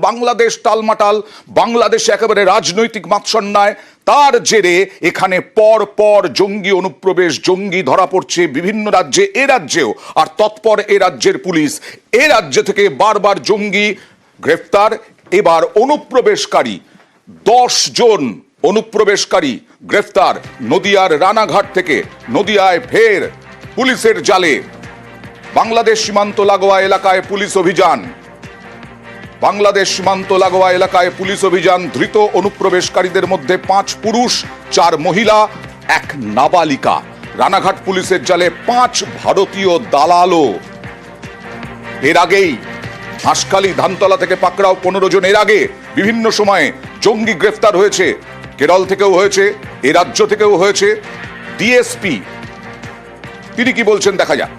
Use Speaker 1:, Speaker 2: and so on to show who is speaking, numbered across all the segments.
Speaker 1: বাংলাদেশ টালমাটাল বাংলাদেশে একেবারে রাজনৈতিক মাৎসন্যায় তার জেরে এখানে পর পর জঙ্গি অনুপ্রবেশ, জঙ্গি ধরা পড়ছে বিভিন্ন রাজ্যে, এ রাজ্যেও। আর তৎপর এ রাজ্যের পুলিশ। এ রাজ্য থেকে বারবার জঙ্গি গ্রেফতার। এবার অনুপ্রবেশকারী, দশ জন অনুপ্রবেশকারী গ্রেফতার নদিয়ার রানাঘাট থেকে। নদিয়ায় ফের পুলিশের জালে। বাংলাদেশ সীমান্ত লাগোয়া এলাকায় পুলিশ অভিযান। বাংলাদেশ সীমান্ত লাগোয়া এলাকায় পুলিশ অভিযান ধৃত অনুপ্রবেশকারীদের মধ্যে পাঁচ পুরুষ, চার মহিলা, এক নাবালিকা। রানাঘাট পুলিশের জালে পাঁচ ভারতীয় দালালও। এর আগেই হাঁসখালি ধানতলা থেকে পাকড়াও পনেরো জন। এর আগে বিভিন্ন সময়ে জঙ্গি গ্রেফতার হয়েছে। কেরল থেকেও হয়েছে, এ রাজ্য থেকেও হয়েছে। ডিএসপি, তিনি কি বলছেন দেখা যাক।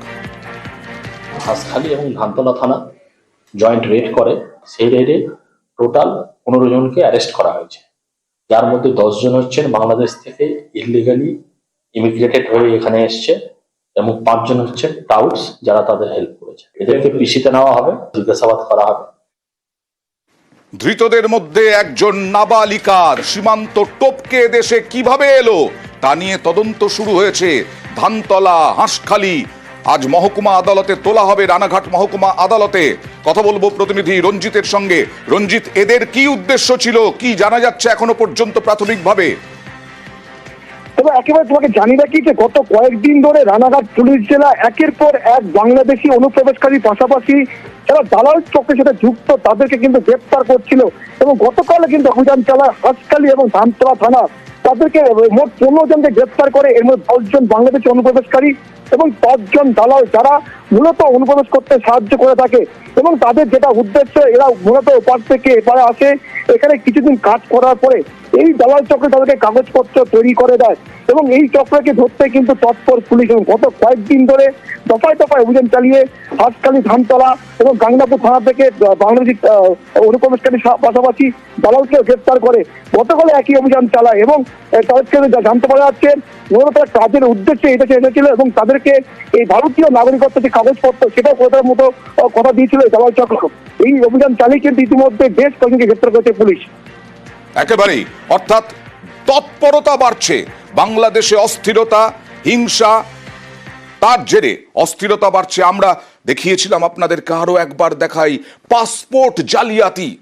Speaker 2: হাঁসখালি এবং ধানতলা থানা জয়েন্ট রেড করে। সেই রেডে টোটাল পনেরো জনকে অ্যারেস্ট করা হয়েছে। যার মধ্যে দশ জন হচ্ছেন বাংলাদেশ থেকে ইলিগালি ইমিগ্রেটেড হয়ে এখানে এসছে এবং পাঁচজন হচ্ছেন টাউটস যারা তাদের হেল্প করেছে। এদেরকে পিসিতে নেওয়া হবে, জিজ্ঞাসাবাদ করা হবে।
Speaker 1: ধৃতদের মধ্যে একজন নাবালিকার সীমান্ত টপকে দেশে কীভাবে এলো তা নিয়ে তদন্ত শুরু হয়েছে ধানতলা, হাঁসখালি আজ মহকুমা আদালতে তোলা হবে রানাঘাট মহকুমা আদালতে। কথা বলব প্রতিনিধি রঞ্জিতের সঙ্গে। রঞ্জিত, এদের কি উদ্দেশ্য ছিল? কি জানা যাচ্ছে এখনও পর্যন্ত প্রাথমিকভাবে?
Speaker 3: তবে একেবারে তোমাকে জানি রাখি যে গত কয়েকদিন ধরে রানাঘাট পুলিশ জেলা একের পর এক বাংলাদেশি অনুপ্রবেশকারী পাশাপাশি যারা দালাল চক্রের সাথে যুক্ত, তাদেরকে কিন্তু গ্রেপ্তার করছিল। এবং গতকাল কিন্তু অভিযান চালায় হাসকালি এবং ধানতলা থানা তাদেরকে মোট পনেরো জনকে গ্রেপ্তার করে, এর মধ্যে দশজন বাংলাদেশি অনুপ্রবেশকারী এবং দশজন দালাল যারা মূলত অনুপ্রবেশ করতে সাহায্য করে থাকে। এবং তাদের যেটা উদ্দেশ্য, এরা মূলত ওপার থেকে এপারে আসে। এখানে কিছুদিন কাজ করার পরে এই দালাল চক্র তাদেরকে কাগজপত্র তৈরি করে দেয় এবং এই চক্রকে ধরতে কিন্তু তৎপর পুলিশ এবং গত কয়েকদিন ধরে দফায় দফায় অভিযান চালিয়ে হাসকালি ধানতলা এবং গাংনাপুর থানা থেকে বাংলাদেশি অনুপ্রবেশকারী পাশাপাশি দালালকে গ্রেপ্তার করে। গতকালে একই অভিযান চালায় এবং তাদেরকে জানতে পারা যাচ্ছে, মূলত কাজের উদ্দেশ্যে এটা এসেছিল এবং তাদেরকে এই ভারতীয় নাগরিকত্ব যে কাগজপত্র, সেটাও দেওয়ার মতো কথা দিয়েছিল দালাল চক্র। এই অভিযান চালিয়ে কিন্তু ইতিমধ্যে বেশ কয়েকজনকে গ্রেপ্তার করেছে পুলিশ।
Speaker 1: একেবারেই, অর্থাৎ তৎপরতা বাড়ছে। বাংলাদেশে অস্থিরতা, হিংসা, তার জেরে অস্থিরতা বাড়ছে। আমরা দেখিয়েছিলাম আপনাদেরকে আরও একবার দেখাই পাসপোর্ট জালিয়াতি।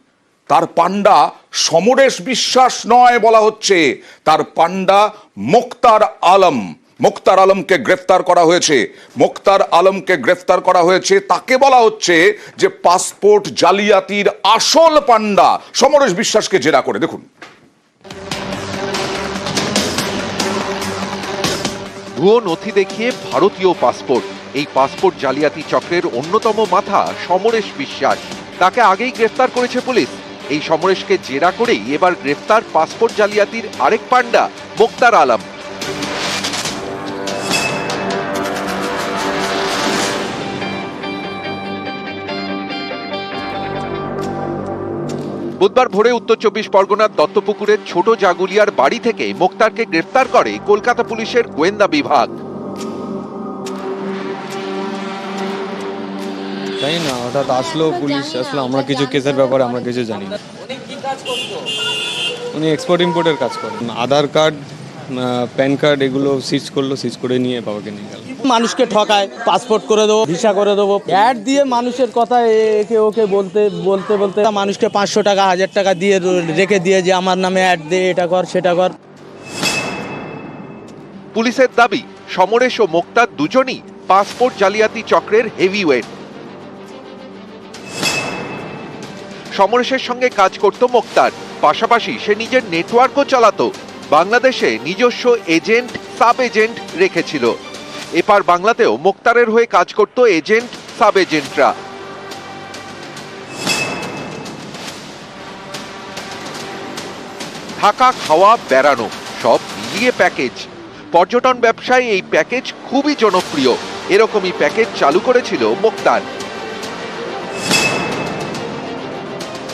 Speaker 1: তার পান্ডা সমরেশ বিশ্বাস নয় বলা হচ্ছে। তার পান্ডা মোক্তার আলম। মোক্তার আলমকে গ্রেফতার করা হয়েছে। মোক্তার আলমকে গ্রেফতার করা হয়েছে। তাকে বলা হচ্ছে যে পাসপোর্ট জালিয়াতির আসল পান্ডা সমরেশ বিশ্বাসকে জেরা করে, দেখুন।
Speaker 4: ভুয়ো নথি দেখিয়ে ভারতীয় পাসপোর্ট। এই পাসপোর্ট জালিয়াতি চক্রের অন্যতম মাথা সমরেশ বিশ্বাস। তাকে আগেই গ্রেফতার করেছে পুলিশ। এই সমরেশকে জেরা করেই এবার গ্রেফতার পাসপোর্ট জালিয়াতির আরেক পান্ডা মোক্তার আলম। বুধবার ভোরে উত্তর চব্বিশ পরগনার দত্তপুকুরের ছোট জাগুলিয়ার বাড়ি থেকে মোক্তারকে গ্রেফতার করে কলকাতা পুলিশের গোয়েন্দা বিভাগ।
Speaker 5: তাই না? হঠাৎ আসলো পুলিশ আসলো। আমরা কিছু কেসের ব্যাপারে আমরা কিছু জানি না। উনি এক্সপোর্ট ইম্পোর্টের কাজ করেন। আধার কার্ড প্যান কার্ড এগুলো সিজ করল সিজ করে নিয়ে বাবাকে নিয়ে গেল।
Speaker 6: মানুষকে ঠকায় পাসপোর্ট করে দেবো ভিসা করে দেবো অ্যাড দিয়ে মানুষের কথা এ- একে ওকে বলতে বলতে বলতে মানুষকে পাঁচশো টাকা হাজার টাকা দিয়ে রেখে দিয়ে যে আমার নামে অ্যাড দে এটা কর সেটা কর।
Speaker 4: পুলিশের দাবি সমরেশ ও মোক্তার দুজনই পাসপোর্ট জালিয়াতি চক্রের হেভিওয়েট সমরেশের সঙ্গে কাজ করত মোক্তার পাশাপাশি সে নিজের নেটওয়ার্কও চালাতো। বাংলাদেশে নিজস্ব এজেন্ট সাব এজেন্ট রেখেছিল। এপার বাংলাতেও মোক্তারের হয়ে কাজ করত এজেন্ট সাব এজেন্টরা থাকা, খাওয়া, বেড়ানো, সব মিলিয়ে প্যাকেজ। পর্যটন ব্যবসায় এই প্যাকেজ খুবই জনপ্রিয়। এরকমই প্যাকেজ চালু করেছিল মোক্তার।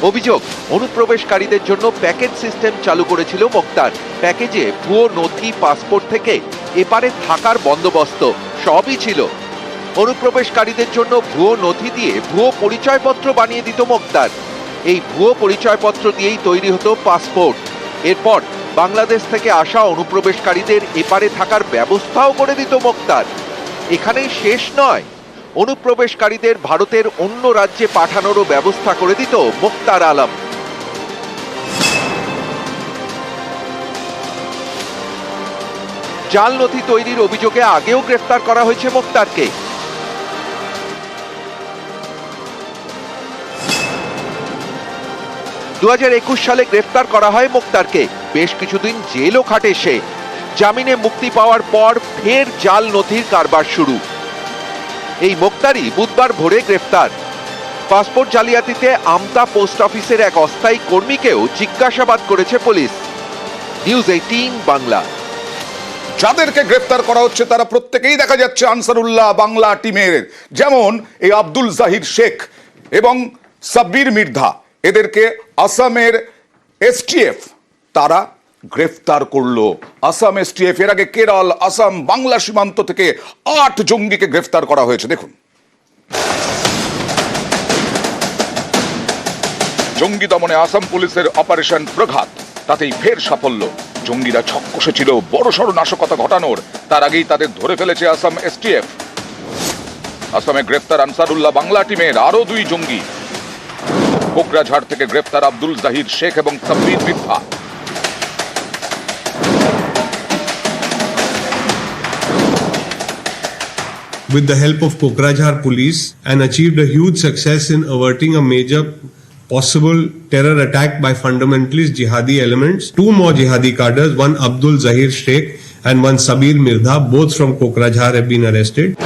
Speaker 4: অভিযোগ, অনুপ্রবেশকারীদের জন্য প্যাকেজ সিস্টেম চালু করেছিল মোক্তার। প্যাকেজে ভুয়ো নথি, পাসপোর্ট থেকে এপারে থাকার বন্দোবস্ত সবই ছিল। অনুপ্রবেশকারীদের জন্য ভুয়ো নথি দিয়ে ভুয়ো পরিচয়পত্র বানিয়ে দিত মোক্তার। এই ভুয়ো পরিচয়পত্র দিয়েই তৈরি হতো পাসপোর্ট। এরপর বাংলাদেশ থেকে আসা অনুপ্রবেশকারীদের এপারে থাকার ব্যবস্থাও করে দিত মোক্তার। এখানেই শেষ নয়। অনুপ্রবেশকারীদের ভারতের অন্য রাজ্যে পাঠানোরও ব্যবস্থা করে দিত মোক্তার আলম। জাল নথি তৈরির অভিযোগে আগেও গ্রেফতার করা হয়েছে মোক্তারকে। দু সালে গ্রেফতার করা হয় মোক্তারকে। বেশ কিছুদিন জেলও খাটে সে। জামিনে মুক্তি পাওয়ার পর ফের জাল নথির কারবার শুরু। এই মোক্তারই বুধবার ভোরে গ্রেফতার। পাসপোর্ট জালিয়াতিতে আমতা পোস্ট অফিসের এক অস্থায়ী কর্মীকেও জিজ্ঞাসাবাদ করেছে পুলিশ। News eighteen, Bangla.
Speaker 1: যাদেরকে গ্রেপ্তার করা হচ্ছে, তারা প্রত্যেকেই দেখা যাচ্ছে আনসারুল্লাহ বাংলা টিমের। যেমন এই আব্দুল জাহির শেখ এবং সাব্বির মির্ধা। এদেরকে আসামের এসটিএফ তারা গ্রেফতার করল। আসাম এসটিএফ এর আগে কেরল, আসাম বাংলা সীমান্ত থেকে আট জঙ্গিকে গ্রেফতার করা হয়েছে। দেখুন। জঙ্গি দমনে আসাম পুলিশের অপারেশন প্রঘাত, তাতেই ফের সাফল্য। জঙ্গিরা ছক কষেছিল বড় সড় নাশকতা ঘটানোর। তার আগেই তাদের ধরে ফেলেছে আসাম এসটিএফ আসামে গ্রেফতার আনসারুল্লাহ বাংলা টিমের আরও দুই জঙ্গি। কোকরাঝাড় থেকে গ্রেফতার আব্দুল জাহির শেখ এবং সাব্বির মিথ্যা
Speaker 7: with the help of Kokrajhar police and achieved a huge success in averting a major possible terror attack by fundamentalist jihadi elements. Two more jihadi cadres, one Abdul Zahir Sheikh and one Sabir Mirdha, both from Kokrajhar have been arrested.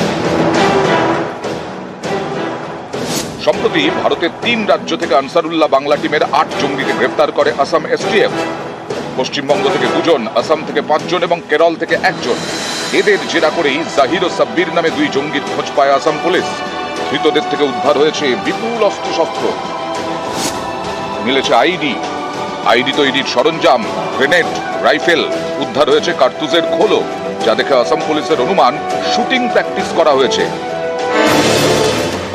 Speaker 1: সম্প্রতি ভারতের তিন রাজ্য থেকে আনসারুল্লাহ বাংলা টিমের আট জঙ্গিকে গ্রেফতার করে Assam STF Paschimbanga থেকে দুজন আসাম থেকে পাঁচজন এবং কেরল থেকে একজন এদের জেরা করেই জাহির ও সাব্বির নামে দুই জঙ্গির খোঁজ পায় আসাম পুলিশ। ধৃতদের থেকে উদ্ধার হয়েছে বিপুল অস্ত্রশস্ত্র। মিলেছে আইডি। আইডি তৈরির সরঞ্জাম, গ্রেনেড, রাইফেল, উদ্ধার হয়েছে কার্তুজের খোলো যা দেখে আসাম পুলিশের অনুমান শুটিং প্র্যাকটিস করা হয়েছে।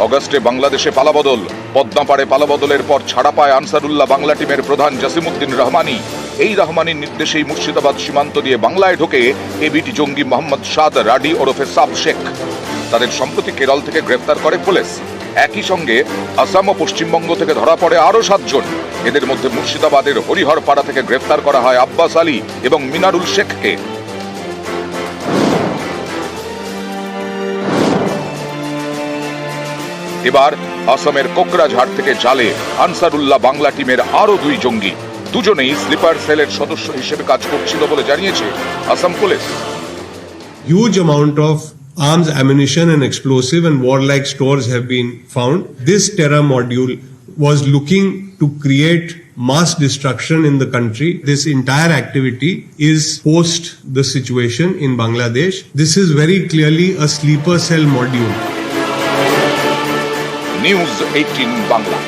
Speaker 1: অগস্টে বাংলাদেশে পালাবদল পদ্মাপাড়ে পালাবদলের পর ছাড়া পায় আনসারুল্লাহ বাংলা টিমের প্রধান জাসিমুদ্দিন রহমানি। এই রহমানের নির্দেশেই মুর্শিদাবাদ সীমান্ত দিয়ে বাংলায় ঢোকে এবিটি জঙ্গি মোহাম্মদ সাদ রাডি ওরফে সাব শেখ। তাদের সম্প্রতি কেরল থেকে গ্রেফতার করে পুলিশ। একই সঙ্গে আসাম ও পশ্চিমবঙ্গ থেকে ধরা পড়ে আরও সাতজন। এদের মধ্যে মুর্শিদাবাদের হরিহরপাড়া থেকে গ্রেফতার করা হয় আব্বাস আলী এবং মিনারুল শেখকে। এবার আসামের কোকরাঝাড় থেকে জালে আনসারুল্লাহ বাংলা টিমের আরও দুই জঙ্গি। দুজনেই স্লিপার সেলের সদস্য হিসেবে কাজ করছিল বলে জানিয়েছে Assam police
Speaker 7: Huge amount of arms, ammunition and explosive and warlike stores have been found. This terror module was looking to create mass destruction in the country. This entire activity is post the situation in Bangladesh. This is very clearly a sleeper cell module.
Speaker 1: News eighteen Bangla